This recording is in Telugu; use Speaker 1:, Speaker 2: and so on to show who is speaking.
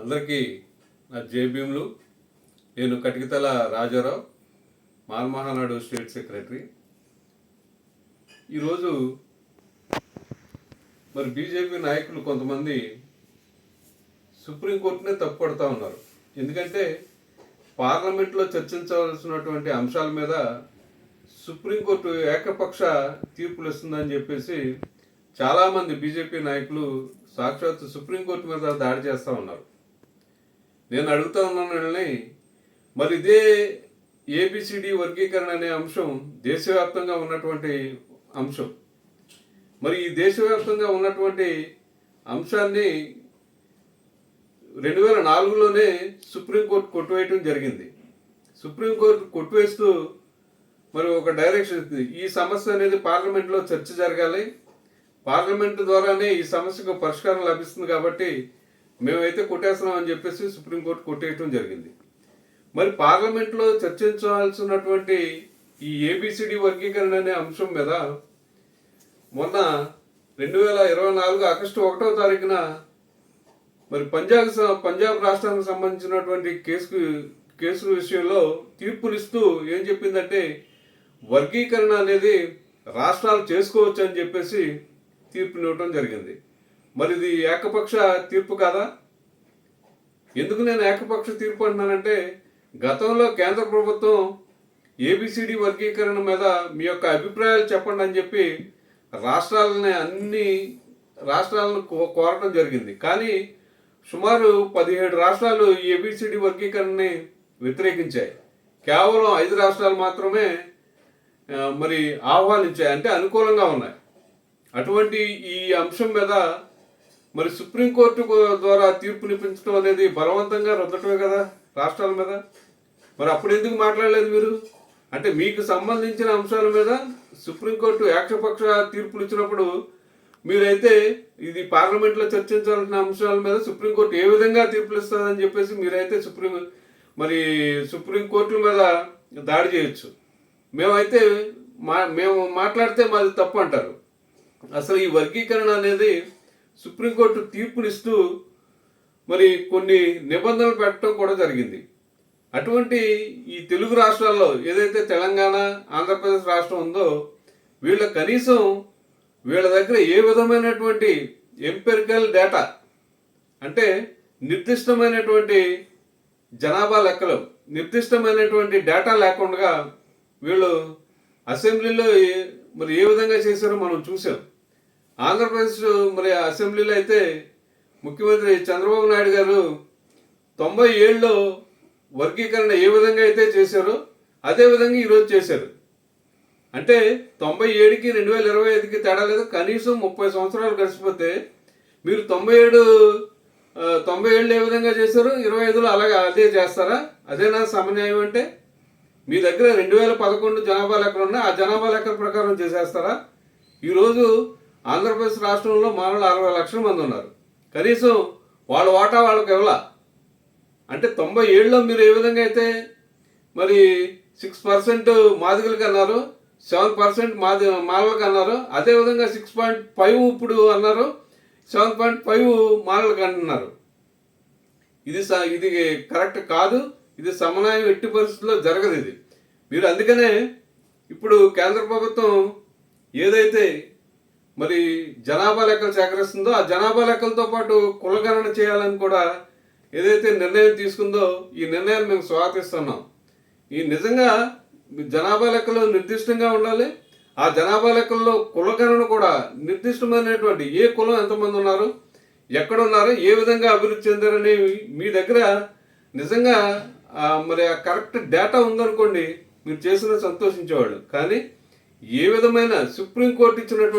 Speaker 1: అందరికీ నా జేబీఎంలు నేను కటికితల రాజారావు మాల్మహానాడు స్టేట్ సెక్రటరీ. ఈరోజు మరి బీజేపీ నాయకులు కొంతమంది సుప్రీంకోర్టునే తప్పుపడతా ఉన్నారు. ఎందుకంటే పార్లమెంట్లో చర్చించవలసినటువంటి అంశాల మీద సుప్రీంకోర్టు ఏకపక్ష తీర్పులు ఇస్తుందని చెప్పేసి చాలామంది బీజేపీ నాయకులు సాక్షాత్ సుప్రీంకోర్టు మీద దాడి చేస్తూ ఉన్నారు. నేను అడుగుతా ఉన్నాను వీళ్ళని మరి ఇదే ఏబిసిడి వర్గీకరణ అనే అంశం దేశవ్యాప్తంగా ఉన్నటువంటి అంశం. మరి ఈ దేశవ్యాప్తంగా ఉన్నటువంటి అంశాన్ని రెండు వేల నాలుగులోనే సుప్రీంకోర్టు కొట్టువేయటం జరిగింది. సుప్రీంకోర్టు కొట్టువేస్తూ మరి ఒక డైరెక్షన్ ఇస్తుంది ఈ సమస్య అనేది పార్లమెంట్లో చర్చ జరగాలి. పార్లమెంట్ ద్వారానే ఈ సమస్యకు పరిష్కారం లభిస్తుంది కాబట్టి మేమైతే కొట్టేస్తున్నాం అని చెప్పేసి సుప్రీంకోర్టు కొట్టేయటం జరిగింది. మరి పార్లమెంట్లో చర్చించాల్సినటువంటి ఈ ఏబిసిడి వర్గీకరణ అనే అంశం మీద మొన్న రెండు వేల ఇరవై నాలుగు ఆగస్టు ఒకటో తారీఖున మరి పంజాబ్ పంజాబ్ రాష్ట్రానికి సంబంధించినటువంటి కేసు కేసు విషయంలో తీర్పునిస్తూ ఏం చెప్పిందంటే వర్గీకరణ అనేది రాష్ట్రాలు చేసుకోవచ్చు అని చెప్పేసి తీర్పునివ్వటం జరిగింది. మరి ఇది ఏకపక్ష తీర్పు కాదా? ఎందుకు నేను ఏకపక్ష తీర్పు అంటున్నానంటే గతంలో కేంద్ర ప్రభుత్వం ఏబిసిడి వర్గీకరణ మీద మీ యొక్క అభిప్రాయాలు చెప్పండి అని చెప్పి రాష్ట్రాలని అన్ని రాష్ట్రాలను కో- కోరటం జరిగింది. కానీ సుమారు పదిహేడు రాష్ట్రాలు ఈ ఏబిసిడి వర్గీకరణని వ్యతిరేకించాయి. కేవలం ఐదు రాష్ట్రాలు మాత్రమే మరి ఆహ్వానించాయి. అంటే అనుకూలంగా ఉన్నాయి. అటువంటి ఈ అంశం మీద మరి సుప్రీంకోర్టు కో- ద్వారా తీర్పునిపించడం అనేది బలవంతంగా రుద్దటమే కదా రాష్ట్రాల మీద? మరి అప్పుడు ఎందుకు మాట్లాడలేదు మీరు? అంటే మీకు సంబంధించిన అంశాల మీద సుప్రీంకోర్టు ఏకపక్ష తీర్పులు ఇచ్చినప్పుడు మీరైతే ఇది పార్లమెంట్లో చర్చించాల్సిన అంశాల మీద సుప్రీంకోర్టు ఏ విధంగా తీర్పులు ఇస్తుందని చెప్పేసి మీరైతే సుప్రీం మరి సుప్రీంకోర్టుల మీద దాడి చేయొచ్చు. మేమైతే మా మేము మాట్లాడితే మాది తప్పు అంటారు. అసలు ఈ వర్గీకరణ అనేది సుప్రీంకోర్టు తీర్పునిస్తూ మరి కొన్ని నిబంధనలు పెట్టడం కూడా జరిగింది. అటువంటి ఈ తెలుగు రాష్ట్రాల్లో ఏదైతే తెలంగాణ ఆంధ్రప్రదేశ్ రాష్ట్రం ఉందో వీళ్ళ కనీసం వీళ్ళ దగ్గర ఏ విధమైనటువంటి ఎంపెరికల్ డేటా అంటే నిర్దిష్టమైనటువంటి జనాభా లెక్కలు నిర్దిష్టమైనటువంటి డేటా లేకుండా వీళ్ళు అసెంబ్లీలో ఏ- మరి ఏ విధంగా చేశారో మనం చూసాం ఆంధ్రప్రదేశ్ మరి అసెంబ్లీలో అయితే ముఖ్యమంత్రి చంద్రబాబు నాయుడు గారు తొంభై ఏళ్ళలో వర్గీకరణ ఏ విధంగా అయితే చేశారో అదే విధంగా ఈరోజు చేశారు. అంటే తొంభై ఏడుకి రెండు వేల ఇరవై ఐదుకి తేడా లేదు. కనీసం ముప్పై సంవత్సరాలు గడిచిపోతే మీరు తొంభై ఏడు తొంభై ఏళ్ళు ఏ విధంగా చేశారు? ఇరవై ఐదులో అలాగే అదే చేస్తారా? అదేనా సమన్యాయం అంటే మీ దగ్గర రెండు వేల పదకొండు జనాభా లెక్కలు ఉన్నాయి ఆ జనాభా లెక్కల ప్రకారం చేసేస్తారా? ఈరోజు ఆంధ్రప్రదేశ్ రాష్ట్రంలో మామూలు అరవై లక్షల మంది ఉన్నారు. కనీసం వాళ్ళ వాటా వాళ్ళకి ఇవ్వాల. అంటే తొంభై ఏళ్ళలో మీరు ఏ విధంగా అయితే మరి సిక్స్ పర్సెంట్ మాదిగలకి అన్నారు సెవెన్ పర్సెంట్ మాది మాలలకు అన్నారు అదేవిధంగా సిక్స్ పాయింట్ ఫైవ్ ఇప్పుడు అన్నారు సెవెన్ పాయింట్ ఫైవ్ మాలలకు అంటున్నారు. ఇది స- ఇది కరెక్ట్ కాదు. ఇది సమన్వయం ఎట్టి పరిస్థితుల్లో జరగదు ఇది. మీరు అందుకనే ఇప్పుడు కేంద్ర ప్రభుత్వం ఏదైతే మరి జనాభా లెక్కలు సేకరిస్తుందో ఆ జనాభా లెక్కలతో పాటు కులగణన చేయాలని కూడా ఏదైతే నిర్ణయం తీసుకుందో ఈ నిర్ణయాన్ని మేము స్వాగతిస్తున్నాం. ఈ నిజంగా జనాభా లెక్కలు నిర్దిష్టంగా ఉండాలి. ఆ జనాభా లెక్కల్లో కులగణన కూడా నిర్దిష్టమైనటువంటి ఏ కులం ఎంతమంది ఉన్నారు ఎక్కడ ఉన్నారు ఏ విధంగా అభివృద్ధి చెందారని మీ దగ్గర నిజంగా మరి ఆ కరెక్ట్ డేటా ఉందనుకోండి మీరు చేసిన సంతోషించేవాళ్ళు. కానీ ఏ విధమైన సుప్రీంకోర్టు ఇచ్చినటువంటి